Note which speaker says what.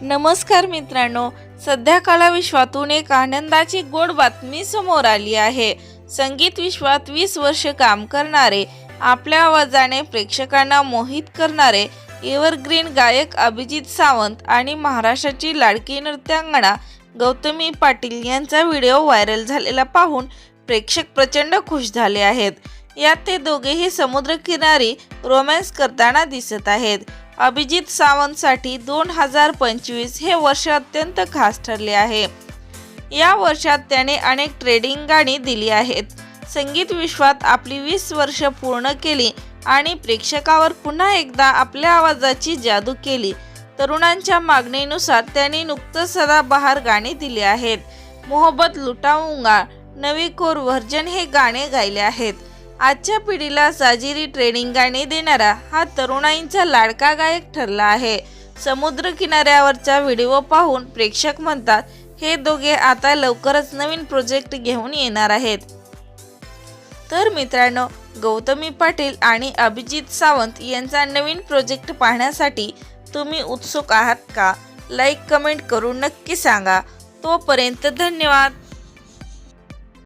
Speaker 1: नमस्कार मित्रांनो सध्या कला विश्वातून एक आनंदाची गोड बातमी समोर आली आहे. संगीत विश्वात वीस वर्ष काम करणारे आपल्या आवाजाने प्रेक्षकांना मोहित करणारे एव्हरग्रीन गायक अभिजित सावंत आणि महाराष्ट्राची लाडकी नृत्यांगणा गौतमी पाटील यांचा व्हिडिओ व्हायरल झालेला पाहून प्रेक्षक प्रचंड खुश झाले आहेत. यात ते दोघेही समुद्रकिनारी रोमॅन्स करताना दिसत आहेत. अभिजित सावंतसाठी दोन हजार पंचवीस हे वर्ष अत्यंत खास ठरले आहे. या वर्षात त्याने अनेक ट्रेडिंग गाणी दिली आहेत. संगीत विश्वात आपली वीस वर्ष पूर्ण केली आणि प्रेक्षकावर पुन्हा एकदा आपल्या आवाजाची जादू केली. तरुणांच्या मागणीनुसार त्यांनी नुकतंच सदाबहार गाणी दिली आहेत. मोहब्बत लुटाऊंगा नवी कोर व्हर्जन हे गाणे गायले आहेत. आजच्या पिढीला साजिरी ट्रेनिंग गाणी देणारा हा तरुणाईंचा लाडका गायक ठरला आहे. समुद्र किनाऱ्यावरचा व्हिडिओ पाहून प्रेक्षक म्हणतात हे दोघे आता लवकरच नवीन प्रोजेक्ट घेऊन येणार आहेत. तर मित्रांनो गौतमी पाटील आणि अभिजित सावंत यांचा नवीन प्रोजेक्ट पाहण्यासाठी तुम्ही उत्सुक आहात का? लाईक कमेंट करून नक्की सांगा. तोपर्यंत धन्यवाद.